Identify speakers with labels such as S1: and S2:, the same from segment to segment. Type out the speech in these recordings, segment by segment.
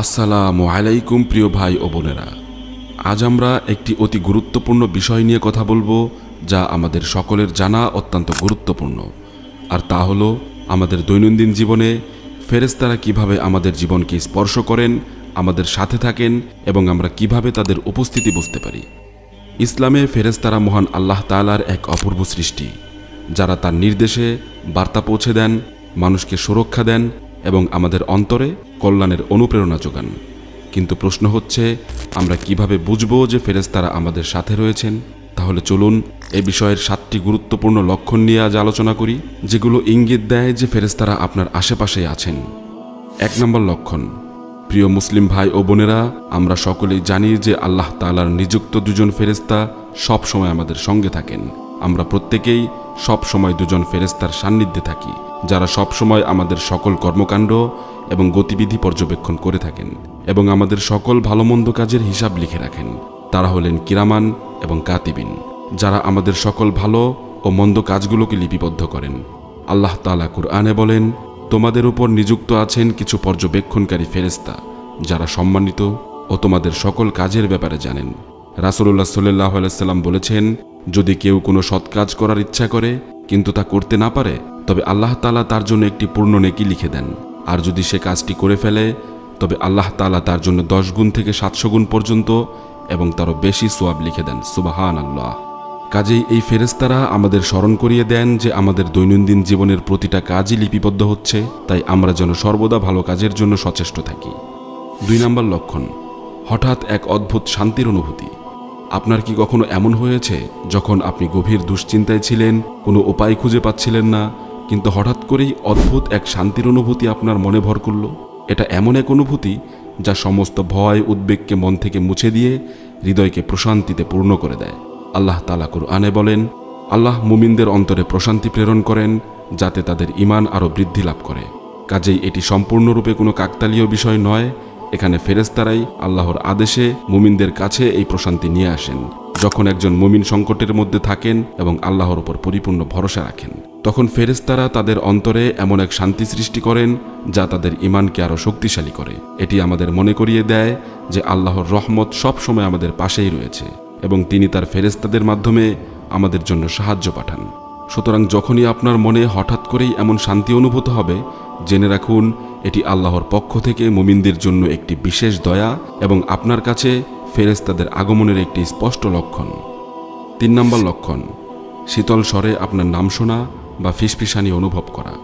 S1: আসসালামু আলাইকুম, প্রিয় ভাই ও বোনেরা। আজ আমরা একটি অতি গুরুত্বপূর্ণ বিষয় নিয়ে কথা বলব, যা আমাদের সকলের জানা অত্যন্ত গুরুত্বপূর্ণ। আর তা হলো, আমাদের দৈনন্দিন জীবনে ফেরেশতারা কীভাবে আমাদের জীবনকে স্পর্শ করেন, আমাদের সাথে থাকেন এবং আমরা কীভাবে তাদের উপস্থিতি বুঝতে পারি। ইসলামে ফেরেশতারা মহান আল্লাহ তাআলার এক অপূর্ব সৃষ্টি, যারা তার নির্দেশে বার্তা পৌঁছে দেন, মানুষকে সুরক্ষা দেন এবং আমাদের অন্তরে কল্যাণের অনুপ্রেরণা যোগান। কিন্তু প্রশ্ন হচ্ছে, আমরা কীভাবে বুঝব যে ফেরেশতারা আমাদের সাথে রয়েছেন? তাহলে চলুন এ বিষয়ের সাতটি গুরুত্বপূর্ণ লক্ষণ নিয়ে আজ আলোচনা করি, যেগুলো ইঙ্গিত দেয় যে ফেরেশতারা আপনার আশেপাশেই আছেন। এক নম্বর লক্ষণ, প্রিয় মুসলিম ভাই ও বোনেরা, আমরা সকলেই জানি যে আল্লাহ তাআলার নিযুক্ত দুজন ফেরেস্তা সব সময় আমাদের সঙ্গে থাকেন। আমরা প্রত্যেকেই সব সময় দুজন ফেরেস্তার সান্নিধ্যে থাকি। যারা সব সময় আমাদের সকল কর্মকাণ্ড এবং গতিবিধি পর্যবেক্ষণ করে থাকেন এবং আমাদের সকল ভালো মন্দ কাজের হিসাব লিখে রাখেন, তারা হলেন কিরামান এবং কাতিবিন, যারা আমাদের সকল ভালো ও মন্দ কাজগুলোকে লিপিবদ্ধ করেন। আল্লাহ তালা কুরআনে বলেন, তোমাদের উপর নিযুক্ত আছেন কিছু পর্যবেক্ষণকারী ফেরেস্তা যারা সম্মানিত ও তোমাদের সকল কাজের ব্যাপারে জানেন। রাসুল্লাহ সাল্লাহ আলাইসাল্লাম বলেছেন, যদি কেউ কোনো সৎ কাজ করার ইচ্ছা করে, কিন্তু তা করতে না পারে তবে আল্লাহ তালা তার জন্য একটি পূর্ণ নেকি লিখে দেন। আর যদি সে কাজটি করে ফেলে, তবে আল্লাহ তালা তার জন্য দশ গুণ থেকে সাতশো গুণ পর্যন্ত এবং তারও বেশি সোয়াব লিখে দেন। সুবাহান আল্লাহ কাজেই এই ফেরেস্তারা আমাদের স্মরণ করিয়ে দেন যে আমাদের দৈনন্দিন জীবনের প্রতিটা কাজই লিপিবদ্ধ হচ্ছে, তাই আমরা যেন সর্বদা ভালো কাজের জন্য সচেষ্ট থাকি। দুই নম্বর লক্ষণ, হঠাৎ এক অদ্ভুত শান্তির অনুভূতি। আপনার কি কখনো এমন হয়েছে যখন আপনি গভীর দুশ্চিন্তায় ছিলেন, কোনো উপায় খুঁজে পাচ্ছিলেন না কিন্তু হঠাৎ করেই অদ্ভুত এক শান্তির অনুভূতি আপনার মনে ভর করল। এটা এমন এক অনুভূতি যা সমস্ত ভয়, উদ্বেগকে মন থেকে মুছে দিয়ে হৃদয়কে প্রশান্তিতে পূর্ণ করে দেয়। আল্লাহ তালা আনে বলেন, আল্লাহ মুমিনদের অন্তরে প্রশান্তি প্রেরণ করেন যাতে তাদের ইমান আরও বৃদ্ধি লাভ করে। কাজেই এটি সম্পূর্ণরূপে কোনো কাকতালীয় বিষয় নয়। এখানে ফেরেস্তারাই আল্লাহর আদেশে মুমিনদের কাছে এই প্রশান্তি নিয়ে আসেন। যখন একজন মুমিন সংকটের মধ্যে থাকেন এবং আল্লাহর ওপর পরিপূর্ণ ভরসা রাখেন। তখন ফেরেস্তারা তাদের অন্তরে এমন এক শান্তি সৃষ্টি করেন যা তাদের ইমানকে আরও শক্তিশালী করে। এটি আমাদের মনে করিয়ে দেয় যে আল্লাহর রহমত সব সময় আমাদের পাশেই রয়েছে এবং তিনি তার ফেরেস্তাদের মাধ্যমে আমাদের জন্য সাহায্য পাঠান। সুতরাং যখনই আপনার মনে হঠাৎ করেই এমন শান্তি অনুভূত হবে, জেনে রাখুন, এটি আল্লাহর পক্ষ থেকে মুমিনদের জন্য একটি বিশেষ দয়া এবং আপনার কাছে ফেরেস্তাদের আগমনের একটি স্পষ্ট লক্ষণ। তিন নম্বর লক্ষণ, শীতল স্বরে আপনার নাম শোনা বা ফিসফিসানি অনুভব করা।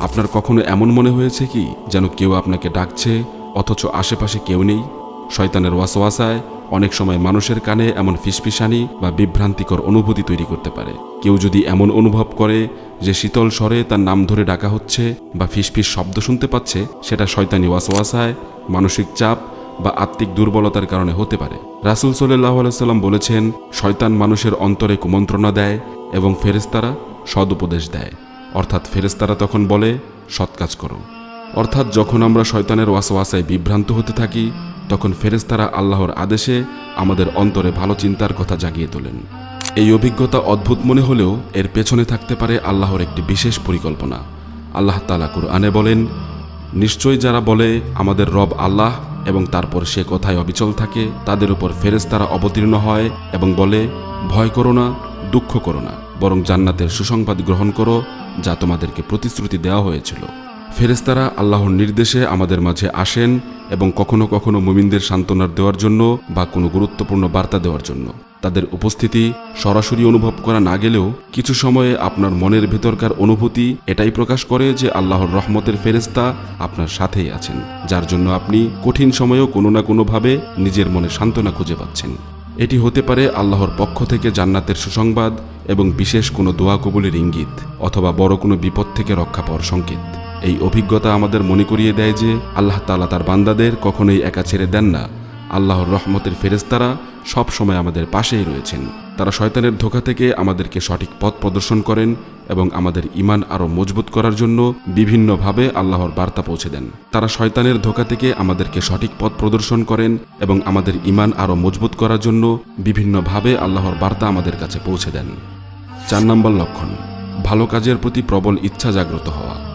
S1: আপনার কখনো এমন মনে হয়েছে কি, যেন কেউ আপনাকে ডাকছে, অথচ আশেপাশে কেউ নেই? শয়তানের ওয়াসওয়াসায় অনেক সময় মানুষের কানে এমন ফিসফিসানি বা বিভ্রান্তিকর অনুভূতি তৈরি করতে পারে। কেউ যদি এমন অনুভব করে যে শীতল স্বরে তার নাম ধরে ডাকা হচ্ছে বা ফিসফিস শব্দ শুনতে পাচ্ছে, সেটা শয়তানি ওয়াসওয়াসায় মানসিক চাপ বা আত্মিক দুর্বলতার কারণে হতে পারে। রাসুল সাল্লাহ আলাইসাল্লাম বলেছেন, শয়তান মানুষের অন্তরে কুমন্ত্রণা দেয় এবং ফেরেস্তারা সদুপদেশ দেয়। অর্থাৎ ফেরেস্তারা তখন বলে, সৎ কাজ করো। অর্থাৎ যখন আমরা শয়তানের ওয়াসওয়াসায় বিভ্রান্ত হতে থাকি, তখন ফেরেস্তারা আল্লাহর আদেশে আমাদের অন্তরে ভালো চিন্তার কথা জাগিয়ে তোলেন। এই অভিজ্ঞতা অদ্ভুত মনে হলেও এর পেছনে থাকতে পারে আল্লাহর একটি বিশেষ পরিকল্পনা। আল্লাহ তালা কুরআনে বলেন নিশ্চয়ই যারা বলে, আমাদের রব আল্লাহ এবং তারপর সে কথায় অবিচল থাকে, তাদের উপর ফেরেস্তারা অবতীর্ণ হয় এবং বলে, ভয় করো না, দুঃখ করো না। বরং জান্নাতের সুসংবাদ গ্রহণ করো, যা তোমাদেরকে প্রতিশ্রুতি দেওয়া হয়েছিল। ফেরেস্তারা আল্লাহর নির্দেশে আমাদের মাঝে আসেন এবং কখনো কখনো মুমিনদের সান্ত্বনার দেওয়ার জন্য বা কোনো গুরুত্বপূর্ণ বার্তা দেওয়ার জন্য। তাদের উপস্থিতি সরাসরি অনুভব করা না গেলেও কিছু সময়ে আপনার মনের ভেতরকার অনুভূতি এটাই প্রকাশ করে যে আল্লাহর রহমতের ফেরেস্তা আপনার সাথেই আছেন, যার জন্য আপনি কঠিন সময়েও কোনো না কোনোভাবে নিজের মনে সান্ত্বনা খুঁজে পাচ্ছেন। এটি হতে পারে আল্লাহর পক্ষ থেকে জান্নাতের সুসংবাদ এবং বিশেষ কোনো দোয়া কবুলের ইঙ্গিত অথবা বড় কোনো বিপদ থেকে রক্ষা পাওয়ার সংকেত। এই অভিজ্ঞতা আমাদের মনে করিয়ে দেয় যে আল্লাহ তালা তার বান্দাদের কখনোই একা ছেড়ে দেন না। আল্লাহর রহমতের ফেরেস্তারা সবসময় আমাদের পাশেই রয়েছেন। তারা শয়তানের ধোকা থেকে আমাদেরকে সঠিক পথ প্রদর্শন করেন এবং আমাদের ইমান আরও মজবুত করার জন্য বিভিন্নভাবে আল্লাহর বার্তা পৌঁছে দেন। তারা শয়তানের ধোকা থেকে আমাদেরকে সঠিক পথ প্রদর্শন করেন এবং আমাদের ইমান আরও মজবুত করার জন্য বিভিন্নভাবে আল্লাহর বার্তা আমাদের কাছে পৌঁছে দেন। চার নম্বর লক্ষণ, ভালো কাজের প্রতি প্রবল ইচ্ছা জাগ্রত হওয়া।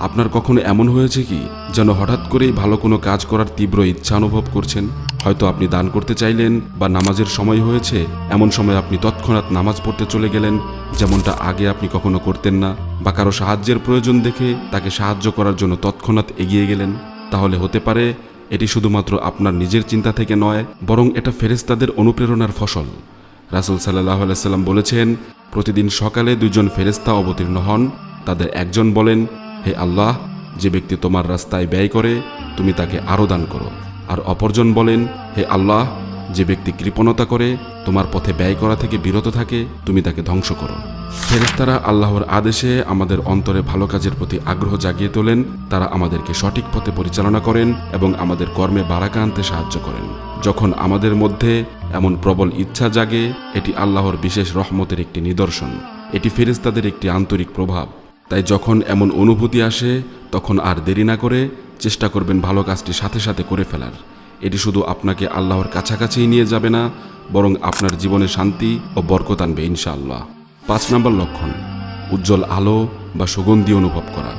S1: আপনার কখনো এমন হয়েছে কি, যেন হঠাৎ করেই ভালো কোনো কাজ করার তীব্র ইচ্ছা অনুভব করছেন? হয়তো আপনি দান করতে চাইলেন বা নামাজের সময় হয়েছে, এমন সময় আপনি তৎক্ষণাৎ নামাজ পড়তে চলে গেলেন, যেমনটা আগে আপনি কখনো করতেন না, বা কারও সাহায্যের প্রয়োজন দেখে তাকে সাহায্য করার জন্য তৎক্ষণাৎ এগিয়ে গেলেন। তাহলে হতে পারে এটি শুধুমাত্র আপনার নিজের চিন্তা থেকে নয়, বরং এটা ফেরেস্তাদের অনুপ্রেরণার ফসল। রাসুল সাল্লাহ আলাইসাল্লাম বলেছেন, প্রতিদিন সকালে দুজন ফেরেস্তা অবতীর্ণ হন, তাদের একজন বলেন হে আল্লাহ, যে ব্যক্তি তোমার রাস্তায় ব্যয় করে, তুমি তাকে আরও দান করো। আর অপরজন বলেন, হে আল্লাহ, যে ব্যক্তি কৃপণতা করে, তোমার পথে ব্যয় করা থেকে বিরত থাকে, তুমি তাকে ধ্বংস করো। ফেরেস্তারা আল্লাহর আদেশে আমাদের অন্তরে ভালো কাজের প্রতি আগ্রহ জাগিয়ে তোলেন, তারা আমাদেরকে সঠিক পথে পরিচালনা করেন এবং আমাদের কর্মে বারাকা আনতে সাহায্য করেন। যখন আমাদের মধ্যে এমন প্রবল ইচ্ছা জাগে, এটি আল্লাহর বিশেষ রহমতের একটি নিদর্শন। এটি ফেরেস্তাদের একটি আন্তরিক প্রভাব। তাই যখন এমন অনুভূতি আসে, তখন আর দেরি না করে চেষ্টা করবেন ভালো কাজটি সাথে সাথে করে ফেলার। এটি শুধু আপনাকে আল্লাহর কাছাকাছিই নিয়ে যাবে না, বরং আপনার জীবনে শান্তি ও বরকত আনবে ইনশাআল্লাহ। পাঁচ নম্বর লক্ষণ, উজ্জ্বল আলো বা সুগন্ধি অনুভব করা।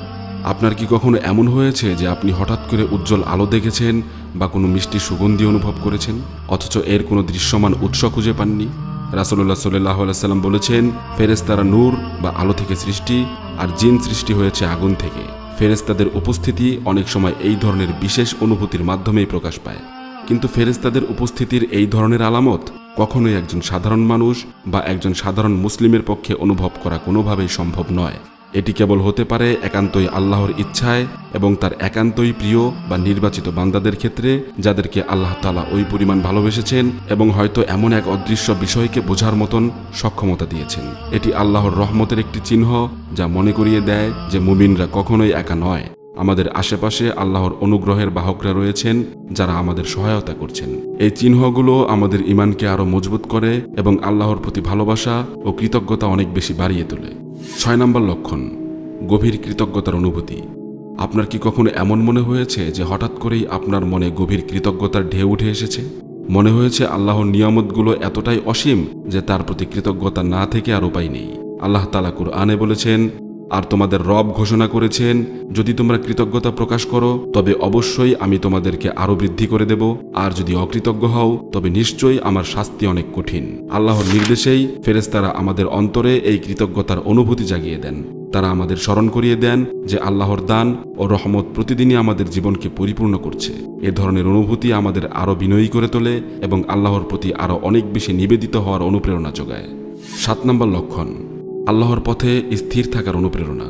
S1: আপনার কি কখনো এমন হয়েছে যে আপনি হঠাৎ করে উজ্জ্বল আলো দেখেছেন বা কোনো মিষ্টি সুগন্ধি অনুভব করেছেন? অথচ এর কোনো দৃশ্যমান উৎস খুঁজে পাননি? রাসুল্লাহ সাল্লাহ সাল্লাম বলেছেন ফেরেস্তারা নূর বা আলো থেকে সৃষ্টি আর জিন সৃষ্টি হয়েছে আগুন থেকে। ফেরেস্তাদের উপস্থিতি অনেক সময় এই ধরনের বিশেষ অনুভূতির মাধ্যমেই প্রকাশ পায়। কিন্তু ফেরেস্তাদের উপস্থিতির এই ধরনের আলামত কখনোই একজন সাধারণ মানুষ বা একজন সাধারণ মুসলিমের পক্ষে অনুভব করা কোনোভাবেই সম্ভব নয়। এটি কেবল হতে পারে একান্তই আল্লাহর ইচ্ছায় এবং তার একান্তই প্রিয় বা নির্বাচিত বান্দাদের ক্ষেত্রে, যাদেরকে আল্লাহ তালা ওই পরিমাণ ভালোবেসেছেন এবং হয়তো এমন এক অদৃশ্য বিষয়কে বোঝার মতন সক্ষমতা দিয়েছেন। এটি আল্লাহর রহমতের একটি চিহ্ন যা মনে করিয়ে দেয় যে মুমিনরা কখনোই একা নয়। আমাদের আশেপাশে আল্লাহর অনুগ্রহের বাহকরা রয়েছেন যারা আমাদের সহায়তা করছেন। এই চিহ্নগুলো আমাদের ইমানকে আরও মজবুত করে এবং আল্লাহর প্রতি ভালোবাসা ও কৃতজ্ঞতা অনেক বেশি বাড়িয়ে তোলে। ছয় নম্বর লক্ষণ, গভীর কৃতজ্ঞতার অনুভূতি। আপনার কি কখনো এমন মনে হয়েছে যে হঠাৎ করেই আপনার মনে গভীর কৃতজ্ঞতার ঢেউ উঠে এসেছে? মনে হয়েছে আল্লাহর নিয়ামতগুলো এতটাই অসীম যে তার প্রতি কৃতজ্ঞতা না থেকে আর উপায় নেই। আল্লাহ তালা কুরআনে বলেছেন, আর তোমাদের রব ঘোষণা করেছেন, যদি তোমরা কৃতজ্ঞতা প্রকাশ করো, তবে অবশ্যই আমি তোমাদেরকে আরও বৃদ্ধি করে দেব। আর যদি অকৃতজ্ঞ হও, তবে নিশ্চয়ই আমার শাস্তি অনেক কঠিন। আল্লাহর নির্দেশেই ফেরেস্তারা আমাদের অন্তরে এই কৃতজ্ঞতার অনুভূতি জাগিয়ে দেন। তারা আমাদের স্মরণ করিয়ে দেন যে আল্লাহর দান ও রহমত প্রতিদিনই আমাদের জীবনকে পরিপূর্ণ করছে। এ ধরনের অনুভূতি আমাদের আরও বিনয়ী করে তোলে এবং আল্লাহর প্রতি আরও অনেক বেশি নিবেদিত হওয়ার অনুপ্রেরণা যোগায়। সাত নম্বর লক্ষণ, আল্লাহর পথে স্থির থাকার অনুপ্রেরণা।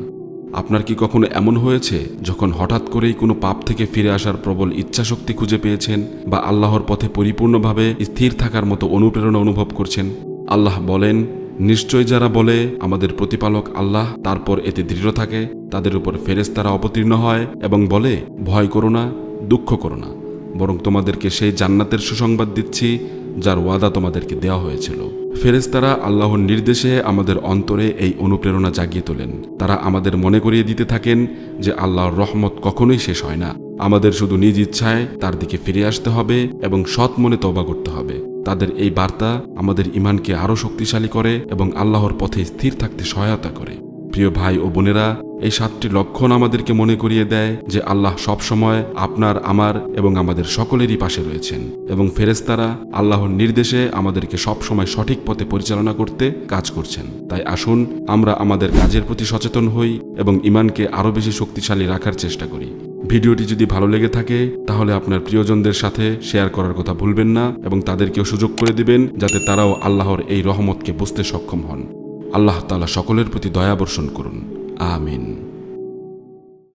S1: আপনার কি কখনো এমন হয়েছে যখন হঠাৎ করেই কোনো পাপ থেকে ফিরে আসার প্রবল ইচ্ছাশক্তি খুঁজে পেয়েছেন বা আল্লাহর পথে পরিপূর্ণভাবে স্থির থাকার মতো অনুপ্রেরণা অনুভব করছেন? আল্লাহ বলেন নিশ্চয় যারা বলে, আমাদের প্রতিপালক আল্লাহ, তারপর এতে দৃঢ় থাকে, তাদের উপর ফেরেস্তারা অবতীর্ণ হয় এবং বলে, ভয় করো না, দুঃখ করো না, বরং তোমাদেরকে সেই জান্নাতের সুসংবাদ দিচ্ছি, যার ওয়াদা তোমাদেরকে দেওয়া হয়েছিল। ফেরেস্তারা আল্লাহর নির্দেশে আমাদের অন্তরে এই অনুপ্রেরণা জাগিয়ে তোলেন। তারা আমাদের মনে করিয়ে দিতে থাকেন যে আল্লাহর রহমত কখনোই শেষ হয় না। আমাদের শুধু নিজ ইচ্ছায় তার দিকে ফিরে আসতে হবে এবং সৎ মনে তবা করতে হবে। তাদের এই বার্তা আমাদের ইমানকে আরও শক্তিশালী করে এবং আল্লাহর পথে স্থির থাকতে সহায়তা করে। প্রিয় ভাই ও বোনেরা, এই সাতটি লক্ষণ আমাদেরকে মনে করিয়ে দেয় যে আল্লাহ সবসময় আপনার, আমার এবং আমাদের সকলেরই পাশে রয়েছেন এবং ফেরেস্তারা আল্লাহর নির্দেশে আমাদেরকে সবসময় সঠিক পথে পরিচালনা করতে কাজ করছেন। তাই আসুন আমরা আমাদের কাজের প্রতি সচেতন হই এবং ইমানকে আরও বেশি শক্তিশালী রাখার চেষ্টা করি। ভিডিওটি যদি ভালো লেগে থাকে, তাহলে আপনার প্রিয়জনদের সাথে শেয়ার করার কথা ভুলবেন না এবং তাদেরকেও সুযোগ করে দিবেন যাতে তারাও আল্লাহর এই রহমতকে বুঝতে সক্ষম হন। আল্লাহ তালা সকলের প্রতি দয়াবর্ষণ করুন। আমিন।